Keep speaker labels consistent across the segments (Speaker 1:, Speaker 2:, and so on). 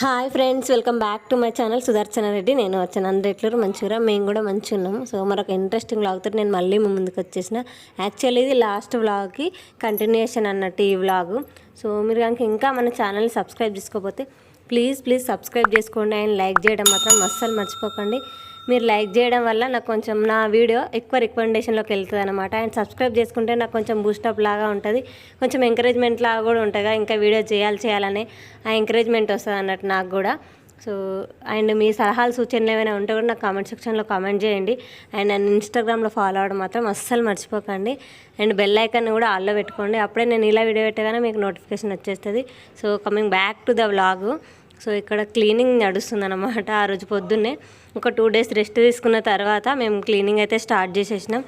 Speaker 1: Hi friends welcome back to my channel. Sudarshana Reddy నేను వచ్చాను అందరిట్లో మంచిగా మేము కూడా మంచిగా ఉన్నాము సో మరొక ఇంట్రెస్టింగ్ వ్లాగ్తో నేను మళ్ళీ మీ ముందుకు వచ్చేసిన. యాక్చువల్లీ ఇది లాస్ట్ వ్లాగ్కి కంటిన్యూషన్ అన్నట్టు ఈ వ్లాగ్ సో మీరు కనుక ఇంకా మన ఛానల్ని సబ్స్క్రైబ్ చేసుకోకపోతే ప్లీజ్ ప్లీజ్ సబ్స్క్రైబ్ చేసుకోండి. అండ్ లైక్ చేయడం మాత్రం అస్సలు మర్చిపోకండి. మీరు లైక్ చేయడం వల్ల నాకు కొంచెం నా వీడియో ఎక్కువ రికమెండేషన్లోకి వెళ్తుంది అనమాట అండ్ సబ్స్క్రైబ్ చేసుకుంటే నాకు కొంచెం బూస్టప్ లాగా ఉంటుంది. కొంచెం ఎంకరేజ్మెంట్ లాగా కూడా ఉంటుంది ఇంకా వీడియో చేయాలి చేయాలని ఆ ఎంకరేజ్మెంట్ వస్తుంది అన్నట్టు నాకు కూడా. సో అండ్ మీ సలహాలు సూచనలు ఏమైనా ఉంటే కూడా నాకు కామెంట్ సెక్షన్లో కామెంట్ చేయండి. అండ్ నన్ను ఇన్స్టాగ్రామ్లో ఫాలో అవ్వడం మాత్రం అస్సలు మర్చిపోకండి. అండ్ బెల్ ఐకాన్ కూడా ఆల్లో పెట్టుకోండి. అప్పుడే నేను ఇలా వీడియో పెట్టగానే మీకు నోటిఫికేషన్ వచ్చేస్తుంది. So coming back to the vlog so ఇక్కడ క్లీనింగ్ నడుస్తుంది అనమాట ఆ రోజు పొద్దున్నే. ఒక టూ డేస్ రెస్ట్ తీసుకున్న తర్వాత మేము క్లీనింగ్ అయితే స్టార్ట్ చేసేసినాం.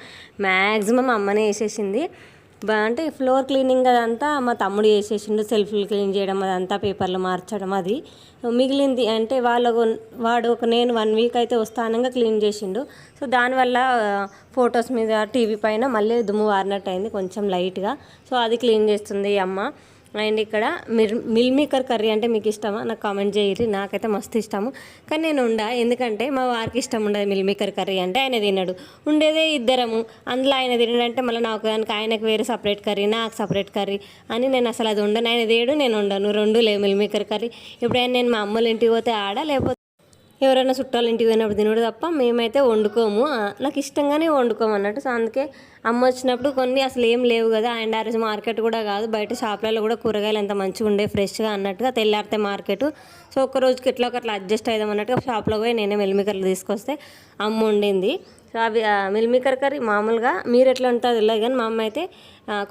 Speaker 1: మ్యాక్సిమం అమ్మనే వేసేసింది. అంటే ఫ్లోర్ క్లీనింగ్ అదంతా మా తమ్ముడు చేసేసిండు. సెల్ఫ్లు క్లీన్ చేయడం అదంతా పేపర్లు మార్చడం అది. మిగిలింది అంటే వాళ్ళ వాడు ఒక నేను వన్ వీక్ అయితే వస్తానంగా క్లీన్ చేసిండు. సో దానివల్ల ఫొటోస్ మీద టీవీ పైన మళ్ళీ దుమ్ము వారినట్టు అయింది కొంచెం లైట్గా. సో అది క్లీన్ చేస్తుంది ఈ అమ్మ. అండ్ ఇక్కడ మిర్ మిల్ మేకర్ కర్రీ అంటే మీకు ఇష్టమా? నాకు కామెంట్ చేయరు నాకైతే మస్తు ఇష్టము. కానీ నేను ఉండా. ఎందుకంటే మా వారికి ఇష్టం ఉండదు మిల్ మేకర్ కర్రీ అంటే. ఆయన తినడు. ఉండేదే ఇద్దరము. అందులో ఆయన తినడంటే మళ్ళీ నాకు దానికి ఆయనకు వేరే సపరేట్ కర్రీ నాకు సపరేట్ కర్రీ అని నేను అసలు అది ఉండను. ఆయన తేడు నేను ఉండను. రెండు లేవు మిల్ మేకర్ కర్రీ. ఎప్పుడైనా నేను మా అమ్మలు ఇంటికి పోతే ఆడ? లేకపోతే ఎవరైనా చుట్టాలు ఇంటికి పోయినప్పుడు తినడు తప్ప మేమైతే వండుకోము. నాకు ఇష్టంగానే వండుకోము అన్నట్టు. సో అందుకే అమ్మ వచ్చినప్పుడు కొన్ని అసలు ఏం లేవు కదా. అండ్ ఆ రోజు మార్కెట్ కూడా కాదు. బయట షాప్లలో కూడా కూరగాయలు ఎంత మంచిగా ఉండే ఫ్రెష్గా అన్నట్టుగా తెల్లారితే మార్కెట్. సో ఒక రోజుకి ఎట్లా ఒకట్లా అడ్జస్ట్ అవుదాం అన్నట్టుగా షాప్లో పోయి నేనే మెల్మికర్లు తీసుకొస్తే అమ్మ వండింది. అవి మిల్మీకర్ కర్రీ మామూలుగా మీరు ఎట్లా ఉంటుందో తెలియదు కానీ మా అమ్మ అయితే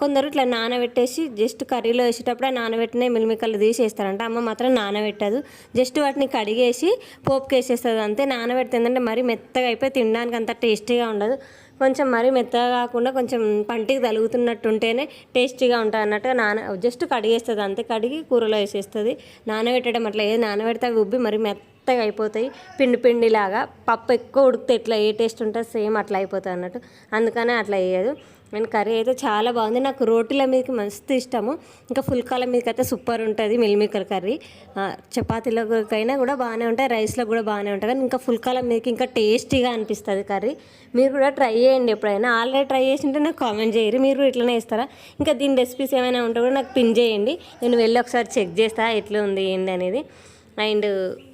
Speaker 1: కొందరు ఇట్లా నానబెట్టేసి జస్ట్ కర్రీలో వేసేటప్పుడు నానబెట్టిన మిల్మికర్లు తీసేస్తారంట. అమ్మ మాత్రం నానబెట్టదు. జస్ట్ వాటిని కడిగేసి పోపుకి వేసేస్తుంది అంతే. నానబెడితే ఏంటంటే మరీ మెత్తగా అయిపోయి తినడానికి అంత టేస్టీగా ఉండదు. కొంచెం మరీ మెత్తగా కాకుండా కొంచెం పంటికి తలుగుతున్నట్టు ఉంటేనే టేస్టీగా ఉంటుంది అన్నట్టుగా నాన జస్ట్ కడిగేస్తుంది అంతే. కడిగి కూరలో వేసేస్తుంది. నానబెట్టడం అట్లా ఏది నానబెడితే అవి ఉబ్బి మరీ మెత్త మెత్తగా అయిపోతాయి. పిండి పిండిలాగా. పప్పు ఎక్కువ ఉడికితే ఎట్లా ఏ టేస్ట్ ఉంటుంది సేమ్ అట్లా అయిపోతుంది అన్నట్టు. అందుకనే అట్లా వేయదు అండ్ కర్రీ అయితే చాలా బాగుంది. నాకు రోటీల మీదకి మస్తు ఇష్టము. ఇంకా ఫుల్కాల మీదకి అయితే సూపర్ ఉంటుంది మిల్మికర్ కర్రీ. చపాతీలకైనా కూడా బాగానే ఉంటాయి. రైస్లో కూడా బాగానే ఉంటుంది కానీ ఇంకా ఫుల్కాల మీదకి ఇంకా టేస్టీగా అనిపిస్తుంది కర్రీ. మీరు కూడా ట్రై చేయండి ఎప్పుడైనా. ఆల్రెడీ ట్రై చేసింటే నాకు కామెంట్ చేయరు. మీరు కూడా ఇట్లనే ఇస్తారా ఇంకా దీని రెసిపీస్ ఏమైనా ఉంటే కూడా నాకు పిన్ చేయండి. నేను వెళ్ళి ఒకసారి చెక్ చేస్తా ఎట్లా ఉంది ఏంటి అనేది. అండ్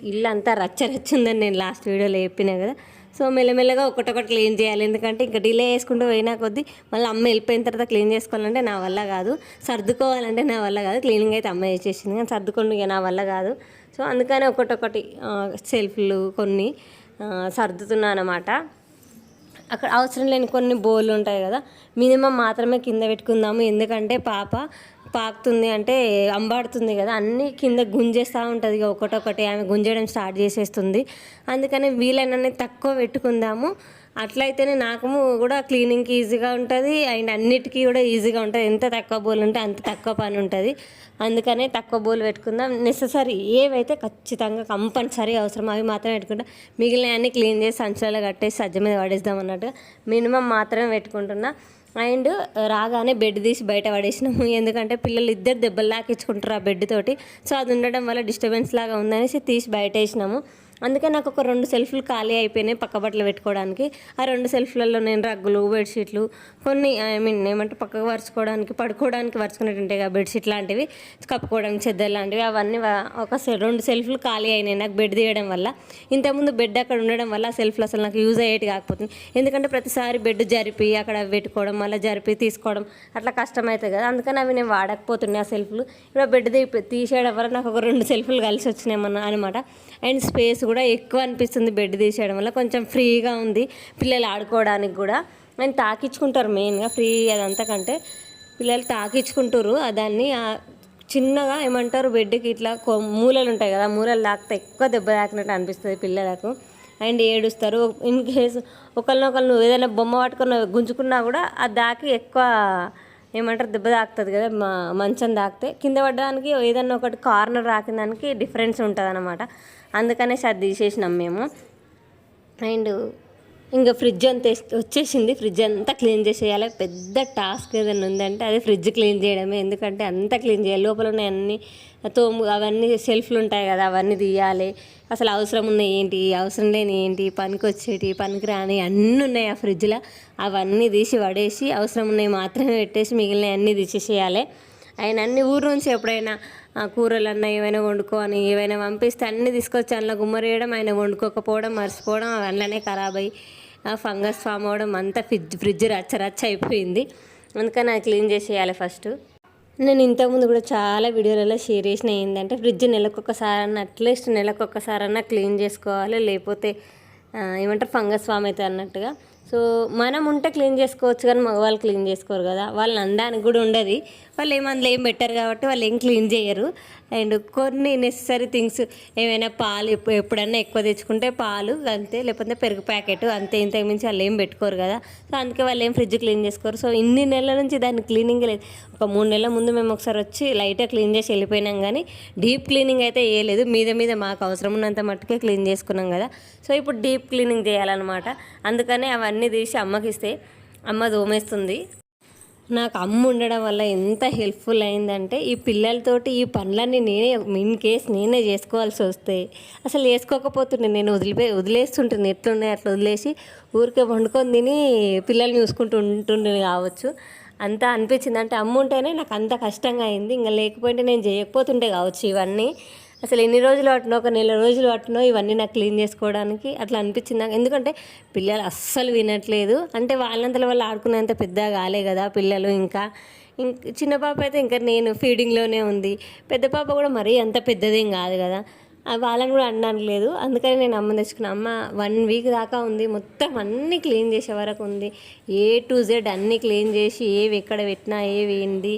Speaker 1: ఇల్లు అంతా రచ్చ రచ్చ నేను లాస్ట్ వీడియోలో చెప్పినా కదా. సో మెల్లమెల్లగా ఒకటొకటి క్లీన్ చేయాలి. ఎందుకంటే ఇంకా డిలే చేసుకుంటూ పోయినా కొద్దీ మళ్ళీ అమ్మ వెళ్ళిపోయిన తర్వాత క్లీన్ చేసుకోవాలంటే నా వల్ల కాదు. సర్దుకోవాలంటే నా వల్ల కాదు. క్లీనింగ్ అయితే అమ్మ చేసేసింది కానీ సర్దుకోండి నా వల్ల కాదు. సో అందుకని ఒకటొకటి సెల్ఫ్లు కొన్ని ఆ, సర్దుతున్నా అనమాట అక్కడ అవసరం లేని కొన్ని బోర్లు ఉంటాయి కదా. మినిమం మాత్రమే కింద పెట్టుకుందాము. ఎందుకంటే పాప పాకుతుంది అంటే అంబాడుతుంది కదా అన్నీ కింద గుంజేస్తూ ఉంటుంది ఇక ఒకటొకటి ఆమె గుంజడం స్టార్ట్ చేసేస్తుంది. అందుకని వీలైనన్ని తక్కువ పెట్టుకుందాము. అట్లయితేనే నాకు కూడా క్లీనింగ్కి ఈజీగా ఉంటుంది అండ్ అన్నిటికీ కూడా ఈజీగా ఉంటుంది. ఎంత తక్కువ బోల్ ఉంటే అంత తక్కువ పని ఉంటుంది. అందుకనే తక్కువ బోల్ పెట్టుకుందాం. నెససరీ ఏవైతే ఖచ్చితంగా కంపల్సరీ అవసరం అవి మాత్రమే పెట్టుకుంటాం. మిగిలిన అన్ని క్లీన్ చేసి సంచులలో కట్టేసి సజ్జ మీద పడేద్దాం అన్నట్టుగా మినిమం మాత్రమే పెట్టుకుంటున్నా. అండ్ రాగానే బెడ్ తీసి బయట పడేసినాము. ఎందుకంటే పిల్లలు ఇద్దరు దెబ్బలు లాకించుకుంటారు ఆ బెడ్ తోటి. సో అది ఉండడం వల్ల డిస్టర్బెన్స్ లాగా ఉందనేసి తీసి బయట వేసినాము. అందుకే నాకు ఒక రెండు సెల్ఫ్లు ఖాళీ అయిపోయినాయి పక్క బట్టలు పెట్టుకోవడానికి. ఆ రెండు సెల్ఫ్లలో నేను రగ్గులు బెడ్షీట్లు కొన్ని ఐ మీన్ ఏమంటే పక్కకు పరుచుకోవడానికి పడుకోవడానికి పరుచుకునేవి కదా బెడ్షీట్ లాంటివి కప్పుకోవడానికి చెద్దరు లాంటివి అవన్నీ ఒక రెండు సెల్ఫ్లు ఖాళీ అయినాయి నాకు బెడ్ తీయడం వల్ల. ఇంతకుముందు బెడ్ అక్కడ ఉండడం వల్ల ఆ సెల్ఫ్లు అసలు నాకు యూజ్ అయ్యేటి కాకపోతుంది ఎందుకంటే ప్రతిసారి బెడ్ జరిపి అక్కడ పెట్టుకోవడం మళ్ళీ జరిపి తీసుకోవడం అట్లా కష్టమవుతుంది కదా. అందుకని అవి నేను వాడకపోతున్నాయి ఆ సెల్ఫ్లు. ఇప్పుడు బెడ్ తీసేయడం వల్ల నాకు ఒక రెండు సెల్ఫ్లు కలిసి వచ్చినాయి మన అనమాట. అండ్ స్పేస్ కూడా కూడా ఎక్కువ అనిపిస్తుంది బెడ్ తీసేయడం వల్ల. కొంచెం ఫ్రీగా ఉంది పిల్లలు ఆడుకోవడానికి కూడా. అండ్ తాకించుకుంటారు మెయిన్గా ఫ్రీ అదంతా కంటే. పిల్లలు తాకించుకుంటారు దాన్ని చిన్నగా ఏమంటారు బెడ్కి ఇట్లా కొ- మూలలు ఉంటాయి కదా మూలలు తాకితే ఎక్కువ దెబ్బ తాకినట్టు అనిపిస్తుంది పిల్లలకు. అండ్ ఏడుస్తారు. ఇన్ కేసు ఒకరినొకరు ఏదైనా బొమ్మ పట్టుకున్న గుంజుకున్నా కూడా ఆ దాకి ఎక్కువ ఏమంటారు దెబ్బ తాకుతుంది కదా మా మంచం తాకితే. కింద పడడానికి ఏదన్నా ఒకటి కార్నర్ రాకిందానికి డిఫరెన్స్ ఉంటుంది అనమాట అందుకనేసి అది తీసేసినాం మేము. అండ్ ఇంకా ఫ్రిడ్జ్ అంతా వచ్చేసింది. ఫ్రిడ్జ్ అంతా క్లీన్ చేసేయాలి. పెద్ద టాస్క్ ఏదైనా ఉందంటే అదే ఫ్రిడ్జ్ క్లీన్ చేయడమే. ఎందుకంటే అంతా క్లీన్ చేయాలి. లోపల ఉన్న అన్ని తోము అవన్నీ సెల్ఫ్లు ఉంటాయి కదా అవన్నీ తీయాలి. అసలు అవసరం ఉన్నాయి ఏంటి? అవసరం లేని ఏంటి? పనికి వచ్చేటి పనికి రాని అన్నీ ఉన్నాయి ఆ ఫ్రిడ్జ్లో. అవన్నీ తీసి పడేసి అవసరం ఉన్నాయి మాత్రమే పెట్టేసి మిగిలిన అన్నీ తీసేసేయాలి. ఆయన అన్ని ఊరు నుంచి ఎప్పుడైనా ఆ, కూరలన్నా ఏమైనా వండుకో అని ఏమైనా పంపిస్తే అన్ని తీసుకొచ్చి అందులో గుమ్మరేయడం ఆయన వండుకోకపోవడం మర్చిపోవడం అందులోనే ఖరాబ్ అయ్యి ఆ ఫంగస్ ఫామ్ అవ్వడం అంతా ఫ్రిడ్జ్ ఫ్రిడ్జ్ రచ్చ రచ్చ అయిపోయింది. అందుకని అది క్లీన్ చేసేయాలి ఫస్ట్. నేను ఇంతకుముందు కూడా చాలా వీడియోలలో షేర్ చేసిన ఏంటంటే ఫ్రిడ్జ్ నెలకొకసారన్నా అట్లీస్ట్ నెలకొకసారన్నా క్లీన్ చేసుకోవాలి లేకపోతే ఏమంటారు ఫంగస్ ఫామ్ అవుతుంది అన్నట్టుగా. సో మనం ఉంటే క్లీన్ చేసుకోవచ్చు కానీ మగవాళ్ళు క్లీన్ చేసుకోరు కదా. వాళ్ళని అనడానికి కూడా ఉండదు. వాళ్ళు ఏం అందులో ఏం పెట్టారు కాబట్టి వాళ్ళు ఏం క్లీన్ చేయరు. అండ్ కొన్ని నెసరీ థింగ్స్ ఏమైనా పాలు ఎప్పుడన్నా ఎక్కువ తెచ్చుకుంటే పాలు అంతే లేకపోతే పెరుగు ప్యాకెట్ అంతే ఇంతకు మించి వాళ్ళు ఏం పెట్టుకోరు కదా. సో అందుకే వాళ్ళు ఏం ఫ్రిడ్జ్ క్లీన్ చేసుకోరు. సో ఇన్ని నెలల నుంచి దాన్ని క్లీనింగ్ లేదు. ఒక మూడు నెలల ముందు మేము ఒకసారి వచ్చి లైట్గా క్లీన్ చేసి వెళ్ళిపోయినాం కానీ డీప్ క్లీనింగ్ అయితే వేయలేదు మీద మీద మాకు అవసరం ఉన్నంత మట్టుకే క్లీన్ చేసుకున్నాం కదా. సో ఇప్పుడు డీప్ క్లీనింగ్ చేయాలన్నమాట. అందుకనే అవన్నీ తీసి అమ్మకిస్తే అమ్మ దోమేస్తుంది. నాకు అమ్మ ఉండడం వల్ల ఎంత హెల్ప్ఫుల్ అయిందంటే ఈ పిల్లలతోటి ఈ పనులన్నీ నేనే ఇన్ కేస్ నేనే చేసుకోవాల్సి వస్తే అసలు చేసుకోకపోతుండే నేను వదిలిపే వదిలేస్తుంటుంది. ఎట్లున్నాయి అట్లా వదిలేసి ఊరికే వండుకొని తిని పిల్లల్ని చూసుకుంటూ ఉంటుండే కావచ్చు. అంతా అనిపించింది. అంటే అమ్మ ఉంటేనే నాకు అంత కష్టంగా అయింది. ఇంకా లేకపోతే నేను చేయకపోతుండే కావచ్చు ఇవన్నీ. అసలు ఎన్ని రోజులు పట్టినో ఒక నెల రోజులు పట్టినో ఇవన్నీ నాకు క్లీన్ చేసుకోవడానికి అట్లా అనిపించింది నాకు. ఎందుకంటే పిల్లలు అస్సలు వినట్లేదు. అంటే వాళ్ళంతలో వాళ్ళు ఆడుకునేంత పెద్దగా కాలే కదా పిల్లలు ఇంకా. ఇంక చిన్న పాప అయితే ఇంకా నేను ఫీడింగ్లోనే ఉంది. పెద్ద పాప కూడా మరీ అంత పెద్దదేం కాదు కదా. ఆ వాళ్ళని కూడా అనడానికి లేదు. అందుకని నేను అమ్మ తెచ్చుకున్నా. అమ్మ వన్ వీక్ దాకా ఉంది. మొత్తం అన్నీ క్లీన్ చేసే వరకు ఉంది. ఏ టు జెడ్ అన్నీ క్లీన్ చేసి ఏవి ఎక్కడ పెట్టినా ఏవి ఏంది.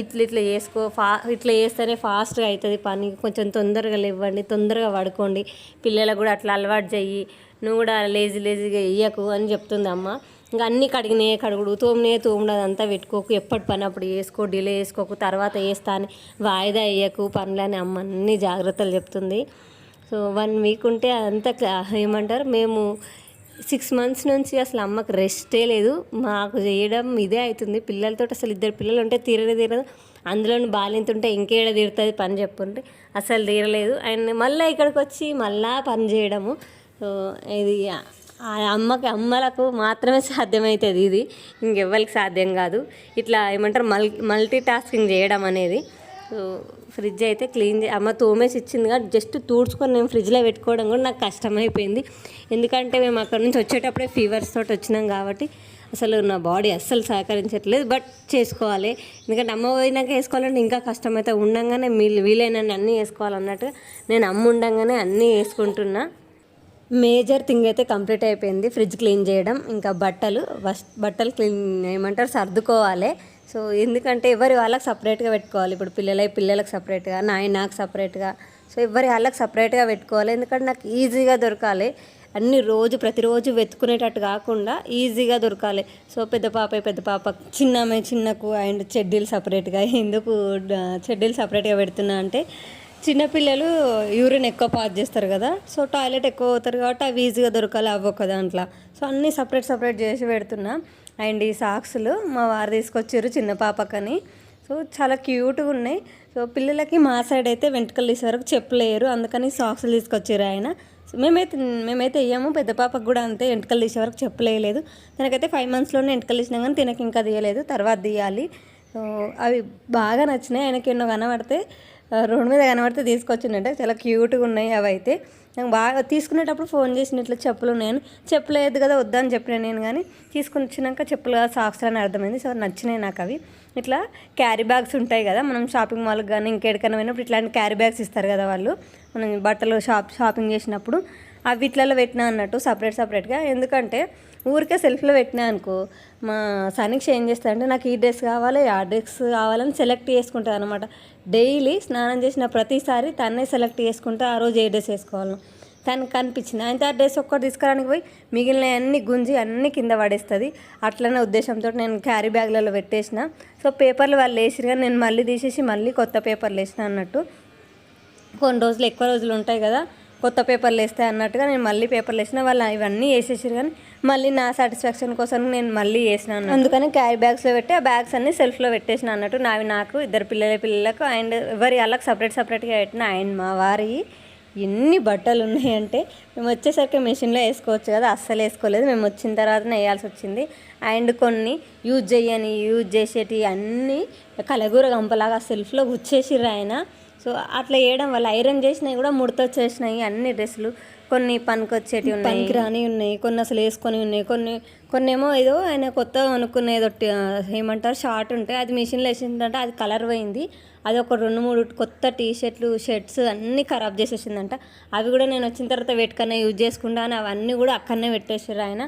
Speaker 1: ఇట్లా ఇట్లా చేసుకో ఫా ఇట్లా చేస్తేనే ఫాస్ట్గా అవుతుంది పని. కొంచెం తొందరగా లేవండి తొందరగా పడుకోండి. పిల్లలకు కూడా అట్లా అలవాటు చెయ్యి. నువ్వు కూడా లేజీ లేజీగా వేయకు అని చెప్తుంది అమ్మ. ఇంకా అన్నీ కడిగినే కడుగుడు తోమినే తోముడు అంతా పెట్టుకోకు. ఎప్పటి పని అప్పుడు వేసుకో డిలే వేసుకోకు తర్వాత వేస్తా అని వాయిదా వేయకు పనులని అమ్మ అన్ని జాగ్రత్తలు చెప్తుంది. సో వన్ వీక్ ఉంటే అంత ఏమంటారు మేము సిక్స్ మంత్స్ నుంచి అసలు అమ్మకు రెస్టే లేదు. మాకు చేయడం ఇదే అవుతుంది. పిల్లలతో అసలు ఇద్దరు పిల్లలు ఉంటే తీరనే తీరదు. అందులోనూ బాలింతుంటే ఇంకేడ తీరుతుంది పని చెప్పుంటే అసలు తీరలేదు. అండ్ మళ్ళీ ఇక్కడికి వచ్చి మళ్ళా పని చేయడము. ఇది ఆ అమ్మకి అమ్మలకు మాత్రమే సాధ్యమవుతుంది ఇది. ఇంకెవ్వరికి సాధ్యం కాదు. ఇట్లా ఏమంటారు మల్ మల్టీ టాస్కింగ్ చేయడం అనేది. సో ఫ్రిడ్జ్ అయితే క్లీన్ చే అమ్మ తోమేసి ఇచ్చింది కానీ జస్ట్ తూడ్చుకొని మేము ఫ్రిడ్జ్లో పెట్టుకోవడం కూడా నాకు కష్టమైపోయింది. ఎందుకంటే మేము అక్కడ నుంచి వచ్చేటప్పుడే ఫీవర్స్ తోటి వచ్చినాం కాబట్టి అసలు నా బాడీ అస్సలు సహకరించట్లేదు బట్ చేసుకోవాలి. ఎందుకంటే అమ్మ పోయినాక వేసుకోవాలంటే ఇంకా కష్టమైతే ఉండగానే వీళ్ళు వీలైనన్ని అన్నీ వేసుకోవాలన్నట్టుగా నేను అమ్మ ఉండగానే అన్నీ వేసుకుంటున్నా. మేజర్ థింగ్ అయితే కంప్లీట్ అయిపోయింది ఫ్రిడ్జ్ క్లీన్ చేయడం. ఇంకా బట్టలు బట్టలు క్లీన్ ఏమంటారు సర్దుకోవాలి. సో ఎందుకంటే ఎవరి వాళ్ళకి సపరేట్గా పెట్టుకోవాలి. ఇప్పుడు పిల్లలై పిల్లలకు సపరేట్గా నాయ నాకు సపరేట్గా సో ఎవరి వాళ్ళకి సపరేట్గా పెట్టుకోవాలి. ఎందుకంటే నాకు ఈజీగా దొరకాలి. అన్ని రోజు ప్రతిరోజు వెతుకునేటట్టు కాకుండా ఈజీగా దొరకాలి. సో పెద్ద పాపే పెద్ద పాప చిన్నమే చిన్నకు అండ్ చెడ్డీలు సపరేట్గా ఎందుకు చెడ్డీలు సపరేట్గా పెడుతున్నా అంటే చిన్నపిల్లలు యూరిన్ ఎక్కువ పాస్ చేస్తారు కదా సో టాయిలెట్ ఎక్కువ అవుతారు కాబట్టి అవి ఈజీగా దొరకాలి అవి ఒక దాంట్లో. సో అన్నీ సపరేట్ సపరేట్ చేసి పెడుతున్నా. అండ్ ఈ సాక్స్లు మా వారు తీసుకొచ్చారు చిన్న పాపకని. సో చాలా క్యూట్గా ఉన్నాయి. సో పిల్లలకి మా సైడ్ అయితే వెంటకలు తీసే వరకు చెప్పలేరు అందుకని సాక్స్లు తీసుకొచ్చారు ఆయన. సో మేమైతే మేమైతే వేయము పెద్ద పాపకు కూడా అంతే వెంటకలు తీసే వరకు చెప్పలేదు తనకైతే ఫైవ్ మంత్స్లోనే వెంట్రుకలు తీసినా కానీ తినకి ఇంకా తీయలేదు తర్వాత తీయాలి. సో అవి బాగా నచ్చినాయి ఆయనకి ఎన్నో కనబడితే రోడ్డు మీద కనబడితే తీసుకొచ్చిందంటే చాలా క్యూట్గా ఉన్నాయి అవి అయితే నాకు బాగా తీసుకునేటప్పుడు ఫోన్ చేసిన ఇట్లా చెప్పులు ఉన్నాయని చెప్పలేదు కదా వద్దని చెప్పిన నేను కానీ తీసుకుని వచ్చినాక చెప్పులు కదా సాక్స్ అని అర్థమైంది. సో నచ్చినాయి నాకు అవి. ఇట్లా క్యారీ బ్యాగ్స్ ఉంటాయి కదా మనం షాపింగ్ మాల్కి కానీ ఇంకెక్కడికైనా పోయినప్పుడు ఇట్లాంటి క్యారీ బ్యాగ్స్ ఇస్తారు కదా వాళ్ళు. మనం బట్టలు షాప్ షాపింగ్ చేసినప్పుడు అవి ఇట్లలో పెట్టినా అన్నట్టు సపరేట్ సపరేట్గా. ఎందుకంటే ఊరికే సెల్ఫ్లో పెట్టినా అనుకో మా సనీక్ష ఏం చేస్తాడంటే నాకు ఈ డ్రెస్ కావాలి ఆ డ్రెస్ కావాలని సెలెక్ట్ చేసుకుంటుంది అనమాట డైలీ స్నానం చేసిన ప్రతిసారి తన్నే సెలెక్ట్ చేసుకుంటే ఆ రోజు ఏ డ్రెస్ వేసుకోవాలను తనకు కనిపించింది. అయితే ఆ డ్రెస్ ఒక్కటి తీసుకురానికి పోయి మిగిలిన అన్ని గుంజి అన్ని కింద పడేస్తుంది. అట్లనే ఉద్దేశంతో నేను క్యారీ బ్యాగ్లలో పెట్టేసిన. సో పేపర్లు వాళ్ళు వేసిరు కానీ నేను మళ్ళీ తీసేసి మళ్ళీ కొత్త పేపర్లు వేసిన అన్నట్టు. కొన్ని రోజులు ఎక్కువ రోజులు ఉంటాయి కదా కొత్త పేపర్లు వేస్తే అన్నట్టుగా నేను మళ్ళీ పేపర్లు వేసిన వాళ్ళు ఇవన్నీ వేసేసారు కానీ మళ్ళీ నా సాటిస్ఫాక్షన్ కోసం నేను మళ్ళీ వేసినాను అందుకని క్యారీ బ్యాగ్స్లో పెట్టి ఆ బ్యాగ్స్ అన్ని సెల్ఫ్లో పెట్టేసిన అన్నట్టు. నావి నాకు ఇద్దరు పిల్లల పిల్లలకు అండ్ ఎవరి వాళ్ళకి సపరేట్ సపరేట్గా పెట్టిన అండ్ మా వారి ఎన్ని బట్టలు ఉన్నాయంటే మేము వచ్చేసరికి మెషిన్లో వేసుకోవచ్చు కదా అస్సలు వేసుకోలేదు. మేము వచ్చిన తర్వాత వేయాల్సి వచ్చింది. అండ్ కొన్ని యూజ్ చేయని యూజ్ చేసేటి అన్నీ కలగూర గంపలాగా సెల్ఫ్లో గుచ్చేసిర్రు ఆయన. సో అట్లా వేయడం వల్ల ఐరన్ చేసినవి కూడా ముడతొచ్చేసినాయి అన్ని డ్రెస్సులు. కొన్ని పనికి వచ్చేటివి ఉన్నాయి. పనికి రాని ఉన్నాయి కొన్ని అసలు వేసుకొని ఉన్నాయి. కొన్ని కొన్ని ఏమో ఏదో ఆయన కొత్తగా కొనుక్కున్న ఏదో ఏమంటారు షార్ట్ ఉంటే అది మిషన్లో వేసిందంటే అది కలర్ పోయింది. అది ఒక రెండు మూడు కొత్త టీ షర్ట్లు షర్ట్స్ అన్నీ ఖరాబ్ చేసేసిందంట. అవి కూడా నేను వచ్చిన తర్వాత పెట్టుకనే యూజ్ చేసుకుంటా అని అవన్నీ కూడా అక్కడనే పెట్టేసారు ఆయన.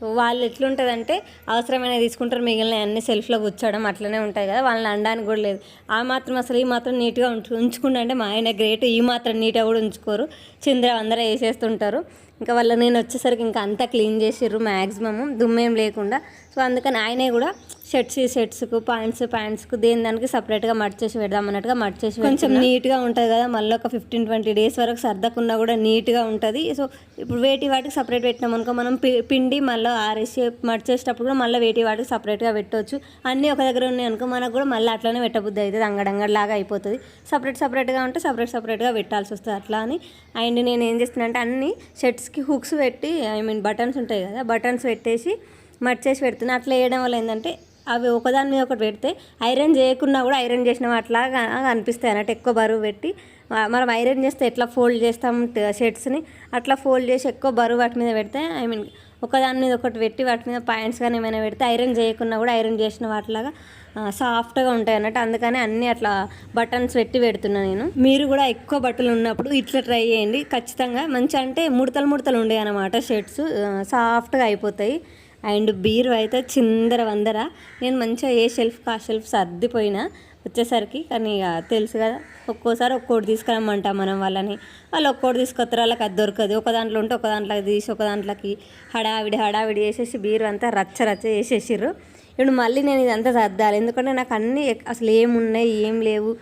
Speaker 1: సో వాళ్ళు ఎట్లుంటుందంటే అవసరమైన తీసుకుంటారు మిగిలిన అన్ని సెల్ఫ్లో కూర్చోవడం అట్లనే ఉంటాయి కదా వాళ్ళని అనడానికి కూడా లేదు. ఆ మాత్రం అసలు ఈ మాత్రం నీట్గా ఉంచు ఉంచుకుంటా అంటే మా ఆయన గ్రేట్ ఈ మాత్రం నీట్గా కూడా ఉంచుకోరు. చింద్ర అందరూ వేసేస్తుంటారు. ఇంకా వాళ్ళ నేను వచ్చేసరికి ఇంకా అంతా క్లీన్ చేసిర్రు మ్యాక్సిమము దుమ్మేం లేకుండా. సో అందుకని ఆయనే కూడా షర్ట్స్ షర్ట్స్కు ప్యాంట్స్ ప్యాంట్స్కు దేని దానికి సపరేట్గా మడిచేసి పెడదాం అన్నట్టుగా మడిచేసి కొంచెం నీట్గా ఉంటుంది కదా మళ్ళీ ఒక ఫిఫ్టీన్ ట్వంటీ డేస్ వరకు సర్దకున్నా కూడా నీట్గా ఉంటుంది. సో ఇప్పుడు వేటి వాటికి సపరేట్ పెట్టినాం అనుకో మనం పిండి మళ్ళీ ఆరేసి మడిచేసేటప్పుడు కూడా మళ్ళీ వేటి వాటికి సపరేట్గా పెట్టవచ్చు అన్నీ ఒక దగ్గర ఉన్నాయి అనుకో మనకు కూడా మళ్ళీ అట్లనే పెట్టబుద్ధి అవుతుంది అంగడంగడిలాగా అయిపోతుంది. సపరేట్ సపరేట్గా ఉంటే సపరేట్ సపరేట్గా పెట్టాల్సి వస్తుంది అట్లా అని. అండ్ నేను ఏం చేస్తున్నా అంటే అన్ని షర్ట్స్కి హుక్స్ పెట్టి ఐ మీన్ బటన్స్ ఉంటాయి కదా బటన్స్ పెట్టేసి మర్చేసి పెడుతున్నా. అట్లా వేయడం వల్ల ఏంటంటే అవి ఒకదాని మీద ఒకటి పెడితే ఐరన్ చేయకున్నా కూడా ఐరన్ చేసిన అట్లా అనిపిస్తాయి అన్నట్టు ఎక్కువ బరువు పెట్టి. మనం ఐరన్ చేస్తే ఎట్లా ఫోల్డ్ చేస్తాం షర్ట్స్ని? అట్లా ఫోల్డ్ చేసి ఎక్కువ బరువు వాటి మీద పెడితే ఐ మీన్ ఒకదాని మీద ఒకటి పెట్టి వాటి మీద పాయింట్స్ కానీ ఏమైనా పెడితే ఐరన్ చేయకున్నా కూడా ఐరన్ చేసిన వాటిలాగా సాఫ్ట్గా ఉంటాయి అన్నట్టు. అందుకని అన్నీ అట్లా బటన్స్ పెట్టి పెడుతున్నా నేను. మీరు కూడా ఎక్కువ బట్టలు ఉన్నప్పుడు ఇట్లా ట్రై చేయండి. ఖచ్చితంగా మంచి అంటే ముడతలు ముడతలు ఉండేవి అనమాట షర్ట్స్ సాఫ్ట్గా అయిపోతాయి. అండ్ బీరు అయితే చిందర వందర. నేను మంచిగా ఏ షెల్ఫ్కి ఆ షెల్ఫ్ సర్దిపోయినా వచ్చేసరికి కానీ ఇక తెలుసు కదా ఒక్కోసారి ఒక్కోటి తీసుకురమ్మంటాం మనం వాళ్ళని. వాళ్ళు ఒక్కోటి తీసుకొస్తారు వాళ్ళకి అది దొరకదు. ఒక దాంట్లో ఉంటే ఒక దాంట్లోకి తీసి ఒక దాంట్లోకి హడావిడి హడావిడి వేసేసి బీరు అంతా రచ్చ రచ్చ వేసేసిర్రు ఇప్పుడు మళ్ళీ నేను ఇదంతా సర్దాలి. ఎందుకంటే నాకు అన్నీ అసలు ఏమున్నాయి ఏం లేవు.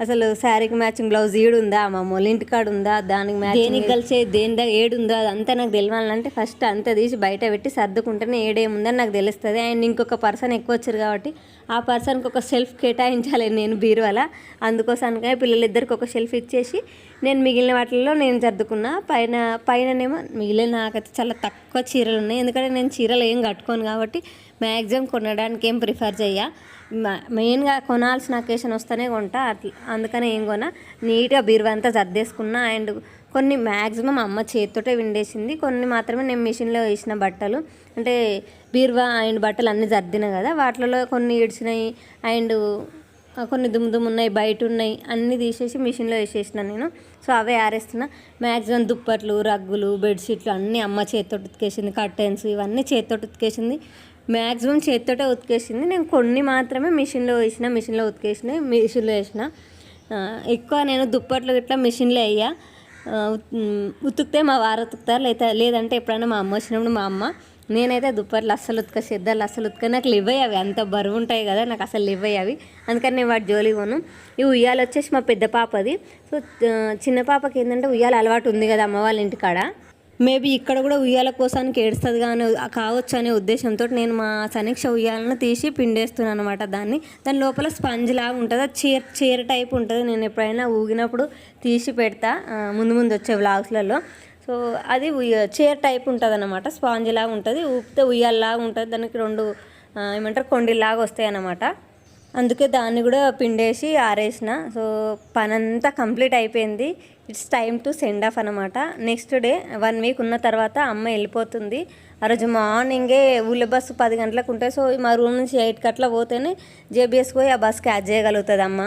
Speaker 1: అసలు శారీకి మ్యాచింగ్ బ్లౌజ్ ఈడుందా మా మొల ఇంటికాడ ఉందా దానికి మ్యాచ్ దేనికి కలిసే దేని దగ్గర ఏడుందా అదంతా నాకు తెలియాలంటే ఫస్ట్ అంతా తీసి బయట పెట్టి సర్దుకుంటేనే ఏడేముందని నాకు తెలుస్తుంది. అండ్ ఇంకొక పర్సన్ ఎక్కువ వచ్చారు కాబట్టి ఆ పర్సన్కి ఒక సెల్ఫ్ కేటాయించాలి నేను బీరువాల. అందుకోసానికే పిల్లలిద్దరికి ఒక సెల్ఫ్ ఇచ్చేసి నేను మిగిలిన వాటిల్లో నేను సర్దుకున్నా. పైన పైననేమో మిగిలిన నాకైతే చాలా తక్కువ చీరలు ఉన్నాయి. ఎందుకంటే నేను చీరలు ఏం కట్టుకోను కాబట్టి మ్యాక్సిమం కొనడానికి ఏం ప్రిఫర్ చేయ మ- మెయిన్గా కొనాల్సిన అకేషన్ వస్తేనే కొంటా. అట్లా అందుకనే ఏం కొన నీట్గా బీరువా అంతా సర్దేసుకున్నా. అండ్ కొన్ని మ్యాక్సిమం అమ్మ చేతితోటే విండేసింది. కొన్ని మాత్రమే నేను మిషన్లో వేసిన బట్టలు. అంటే బీరువా అండ్ బట్టలు అన్నీ సర్దిన కదా. వాటిలో కొన్ని ఇడిచినాయి అండ్ కొన్ని దుమ్ము దుమ్ము ఉన్నాయి బయట ఉన్నాయి అన్నీ తీసేసి మిషన్లో వేసేసిన నేను. సో అవే ఆరేస్తున్నా. మ్యాక్సిమం దుప్పట్లు రగ్గులు బెడ్షీట్లు అన్నీ అమ్మ చేతితో ఉతికేసింది. కర్టెన్స్ ఇవన్నీ చేతితో ఉతికేసింది. మ్యాక్సిమం చేతితోటే ఉతికేసింది. నేను కొన్ని మాత్రమే మిషన్లో వేసిన మిషన్లో ఉతికేసిన మిషన్లో వేసిన. ఎక్కువ నేను దుప్పట్లు ఇట్లా మిషన్లో వేయ. ఉతికితే మా వారు ఉతుకుతారు లేదా లేదంటే ఎప్పుడైనా మా అమ్మ వచ్చినప్పుడు మా అమ్మ నేనైతే దుప్పట్లు అస్సలు ఉతక సిద్ధాలు అస్సలు ఉతక నాకు లివ్వయ్యి అవి అంత బరువు ఉంటాయి కదా నాకు అసలు లివ్వయ్యి అవి. అందుకని నేను వాటి జోలి పోను. ఈ ఉయ్యాలు వచ్చేసి మా పెద్ద పాపది. సో చిన్న పాపకి ఏంటంటే ఉయ్యాల అలవాటు ఉంది కదా అమ్మ వాళ్ళ ఇంటికాడ. మేబీ ఇక్కడ కూడా ఉయ్యాల కోసానికి ఏడుస్తుంది కానీ కావచ్చు అనే ఉద్దేశంతో నేను మా సమీక్ష ఉయ్యాలను తీసి పిండేస్తున్నాను అనమాట దాన్ని. దాని లోపల స్పంజ్ లాగా ఉంటుంది అది చీర చీర టైప్ ఉంటుంది. నేను ఎప్పుడైనా ఊగినప్పుడు తీసి పెడతా ముందు ముందు వచ్చే వ్లాగ్స్లలో. సో అది ఉయ్య చీర టైప్ ఉంటుంది అనమాట స్పాంజ్ లాగా ఉంటుంది ఊపితే ఉయ్యాలలాగా ఉంటుంది. దానికి రెండు ఏమంటారు కొండిలాగా వస్తాయి అన్నమాట అందుకే దాన్ని కూడా పిండేసి ఆరేసిన. సో పనంతా కంప్లీట్ అయిపోయింది. It's time to send off అనమాట నెక్స్ట్ డే వన్ వీక్ ఉన్న తర్వాత అమ్మ వెళ్ళిపోతుంది. ఆ రోజు మార్నింగే ఊళ్ళో బస్సు పది గంటలకు ఉంటాయి సో మా రూమ్ నుంచి ఎయిట్కి అట్లా పోతేనే జేబీఎస్ పోయి ఆ బస్ క్యాచ్ చేయగలుగుతుంది అమ్మ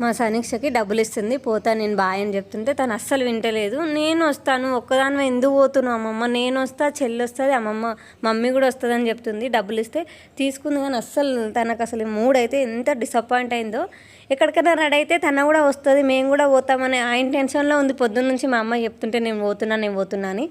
Speaker 1: మా సమీక్షకి డబ్బులు ఇస్తుంది పోతా నేను బాయ్ అని చెప్తుంటే తను అస్సలు వింటలేదు. నేను వస్తాను ఒక్కదాని ఎందుకు పోతున్నావు అమ్మమ్మ? నేను వస్తా చెల్లి వస్తుంది అమ్మమ్మ మమ్మీ కూడా వస్తుంది అని చెప్తుంది డబ్బులు ఇస్తే తీసుకుంది కానీ అస్సలు తనకు అసలు మూడ్ అయితే ఎంత డిసప్పాయింట్ అయిందో. ఎక్కడికైనా రెడీ అయితే తన కూడా వస్తుంది మేము కూడా పోతామని ఆయన టెన్షన్లో ఉంది. పొద్దున్న నుంచి మా అమ్మ చెప్తుంటే నేను పోతున్నా నేను పోతున్నా అని.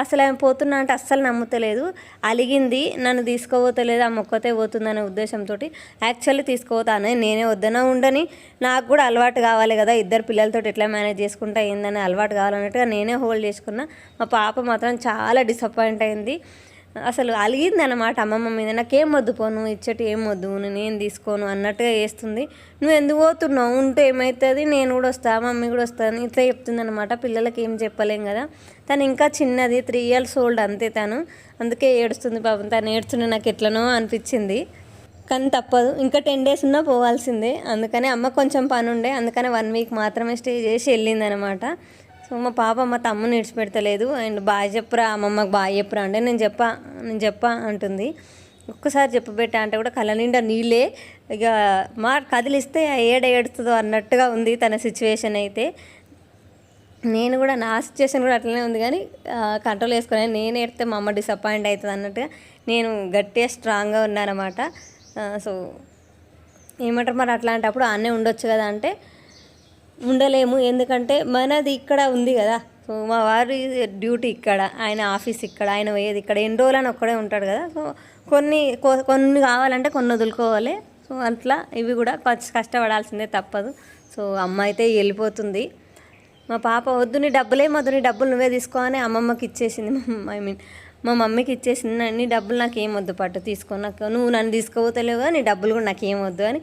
Speaker 1: అసలు ఆమె పోతున్నా అంటే అస్సలు నమ్ముతలేదు. అలిగింది నన్ను తీసుకోబోతలేదు ఆ మొక్కతే పోతుందనే ఉద్దేశంతో యాక్చువల్లీ తీసుకోపోతాను నేనే వద్దన ఉండని నాకు కూడా అలవాటు కావాలి కదా ఇద్దరు పిల్లలతో ఎట్లా మేనేజ్ చేసుకుంటా ఏందని అలవాటు కావాలన్నట్టుగా నేనే హోల్డ్ చేసుకున్నా. మా పాప మాత్రం చాలా డిసప్పాయింట్ అయింది. అసలు అలిగింది అనమాట అమ్మమ్మ మీద నాకేం వద్దు పోను ఇచ్చటి ఏం వద్దు నేను తీసుకోను అన్నట్టుగా చేస్తుంది. నువ్వు ఎందుకు పోతున్నావు? ఉంటే ఏమవుతుంది నేను కూడా వస్తా మమ్మీ కూడా వస్తాను ఇట్లా చెప్తుంది అనమాట పిల్లలకి ఏం చెప్పలేం కదా. తను ఇంకా చిన్నది త్రీ ఇయర్స్ ఓల్డ్ అంతే తను. అందుకే ఏడుస్తుంది పాపం. తను ఏడుస్తుండే నాకు ఎట్లనో అనిపించింది. కానీ తప్పదు. ఇంకా టెన్ డేస్ ఉన్నా పోవాల్సిందే. అందుకని అమ్మ కొంచెం పని ఉండే అందుకని వన్ వీక్ మాత్రమే స్టే చేసి వెళ్ళింది అనమాట సో మా పాప మా తమ్ముని విడిచిపెడతలేదు. అండ్ బాగా చెప్పరా అమ్మమ్మకి బాగా చెప్పురా అంటే నేను చెప్పా నేను చెప్పా అంటుంది. ఒక్కసారి చెప్పబెట్టా అంటే కూడా కళ్ళ నిండా నీళ్ళే. ఇక మా కదిలిస్తే ఏడ ఏడుతుందో అన్నట్టుగా ఉంది తన సిచ్యువేషన్ అయితే. నేను కూడా నా సిచ్యువేషన్ కూడా అట్లనే ఉంది కానీ కంట్రోల్ చేసుకుని నేను ఏడితే మా అమ్మ డిసప్పాయింట్ అవుతుంది అన్నట్టుగా నేను గట్టిగా స్ట్రాంగ్గా ఉన్నానమాట. సో ఏమంటారు మరి అట్లాంటప్పుడు అన్నే ఉండొచ్చు కదా అంటే ఉండలేము. ఎందుకంటే మనది ఇక్కడ ఉంది కదా. సో మా వారి డ్యూటీ ఇక్కడ ఆయన ఆఫీస్ ఇక్కడ ఆయన పోయేది ఇక్కడ. ఎన్ని రోజులని ఒక్కడే ఉంటాడు కదా. సో కొన్ని కొన్ని కావాలంటే కొన్ని వదులుకోవాలి. సో అట్లా ఇవి కూడా కొంచెం కష్టపడాల్సిందే తప్పదు. సో అమ్మ అయితే వెళ్ళిపోతుంది. మా పాప వద్దు నీ డబ్బులే వద్దు నీ డబ్బులు నువ్వే తీసుకో అని అమ్మమ్మకి ఇచ్చేసింది. ఐ మీన్ మా మమ్మీకి ఇచ్చేసింది నీ డబ్బులు నాకు ఏం వద్దు పట్టు తీసుకో. నాకు నువ్వు నన్ను తీసుకోపోతలేవు నీ డబ్బులు కూడా నాకు ఏం వద్దు అని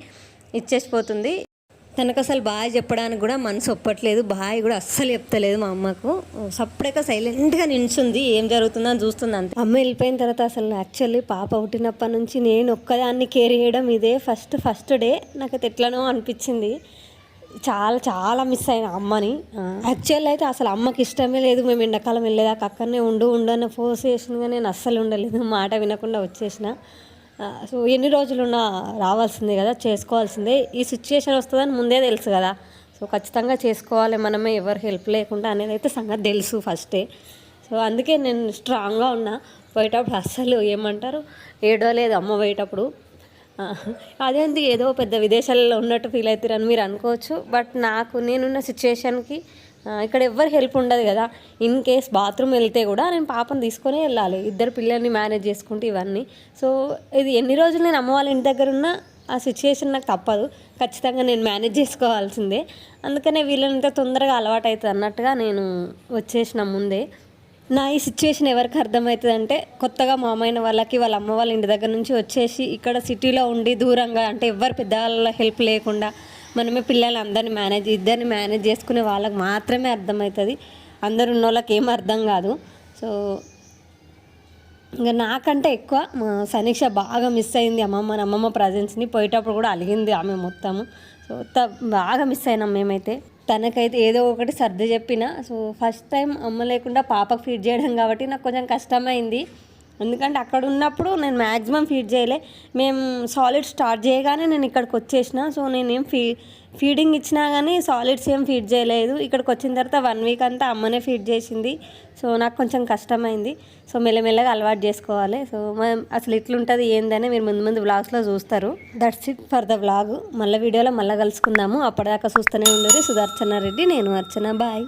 Speaker 1: ఇచ్చేసిపోతుంది. తనకు అసలు బాయ్ చెప్పడానికి కూడా మనసు ఒప్పట్లేదు బాయ్ కూడా అస్సలు చెప్తలేదు మా అమ్మకు. సప్పుడేక సైలెంట్గా నిల్చుంది ఏం జరుగుతుందో అని చూస్తుంది అంతే. అమ్మ వెళ్ళిపోయిన తర్వాత అసలు యాక్చువల్లీ పాప పుట్టినప్పటి నుంచి నేను ఒక్కదాన్ని కేర్ చేయడం ఇదే ఫస్ట్ ఫస్ట్ డే. నాకు అది ఎట్లనో అనిపించింది. చాలా చాలా మిస్ అయిన అమ్మని. యాక్చువల్ అయితే అసలు అమ్మకి ఇష్టమే లేదు మేము ఎండాకాలం వెళ్ళేదాకా అక్కడనే ఉండు ఉండు అని ఫోర్స్ చేసిన నేను అస్సలు ఉండలేదు. మాట వినకుండా వచ్చేసిన. సో ఎన్ని రోజులున్నా రావాల్సిందే కదా చేసుకోవాల్సిందే. ఈ సిచ్యుయేషన్ వస్తుందని ముందే తెలుసు కదా. సో ఖచ్చితంగా చేసుకోవాలి మనమే ఎవరు హెల్ప్ లేకుండా అనేది అయితే సంగతి తెలుసు ఫస్టే సో అందుకే నేను స్ట్రాంగ్గా ఉన్నా. పోయేటప్పుడు అస్సలు ఏమంటారు? ఏడవలేదు అమ్మ పోయేటప్పుడు. అదేంటి ఏదో పెద్ద విదేశాల్లో ఉన్నట్టు ఫీల్ అవుతారని మీరు అనుకోవచ్చు. బట్ నాకు నేనున్న సిచ్యుయేషన్కి ఇక్కడ ఎవ్వరు హెల్ప్ ఉండదు కదా. ఇన్ కేస్ బాత్రూమ్ వెళ్తే కూడా నేను పాపను తీసుకొని వెళ్ళాలి. ఇద్దరు పిల్లల్ని మేనేజ్ చేసుకుంటూ ఇవన్నీ. సో ఇది ఎన్ని రోజులు నేను అమ్మ వాళ్ళ ఇంటి దగ్గర ఉన్నా ఆ సిచ్యుయేషన్ నాకు తప్పదు. ఖచ్చితంగా నేను మేనేజ్ చేసుకోవాల్సిందే. అందుకనే వీళ్ళంత తొందరగా అలవాటు అవుతుంది అన్నట్టుగా నేను వచ్చేసిన ముందే. నా ఈ సిచ్యువేషన్ ఎవరికి అర్థమవుతుందంటే కొత్తగా మామైన వాళ్ళకి వాళ్ళ అమ్మ వాళ్ళ ఇంటి దగ్గర నుంచి వచ్చేసి ఇక్కడ సిటీలో ఉండి దూరంగా అంటే ఎవరు పెద్దవాళ్ళ హెల్ప్ లేకుండా మనమే పిల్లలు అందరిని మేనేజ్ ఇద్దరిని మేనేజ్ చేసుకునే వాళ్ళకి మాత్రమే అర్థమవుతుంది. అందరు ఉన్న వాళ్ళకి ఏం అర్థం కాదు. సో ఇంకా నాకంటే ఎక్కువ మా సమీక్ష బాగా మిస్ అయింది అమ్మమ్మ అమ్మమ్మ ప్రజెన్స్ని పోయేటప్పుడు కూడా అలిగింది ఆమె మొత్తము. సో త- బాగా మిస్ అయినాం మేమైతే. తనకైతే ఏదో ఒకటి సర్ది చెప్పిన. సో ఫస్ట్ టైం అమ్మ లేకుండా పాపకు ఫీడ్ చేయడం కాబట్టి నాకు కొంచెం కష్టమైంది. ఎందుకంటే అక్కడ ఉన్నప్పుడు నేను మ్యాక్సిమం ఫీడ్ చేయలే. మేము సాలిడ్ స్టార్ట్ చేయగానే నేను ఇక్కడికి వచ్చేసిన. సో నేనేం ఫీ ఫీడింగ్ ఇచ్చినా కానీ సాలిడ్స్ ఏం ఫీడ్ చేయలేదు. ఇక్కడికి వచ్చిన తర్వాత వన్ వీక్ అంతా అమ్మనే ఫీడ్ చేసింది. సో నాకు కొంచెం కష్టమైంది. సో మెల్లమెల్లగా అలవాటు చేసుకోవాలి. సో అసలు ఇట్లుంటుంది ఏందని మీరు ముందు ముందు వ్లాగ్స్లో చూస్తారు. That's it for the blog మళ్ళీ వీడియోలో మళ్ళీ కలుసుకుందాము. అప్పటిదాకా చూస్తూనే ఉండేది సుదర్శన రెడ్డి. నేను అర్చన. బాయ్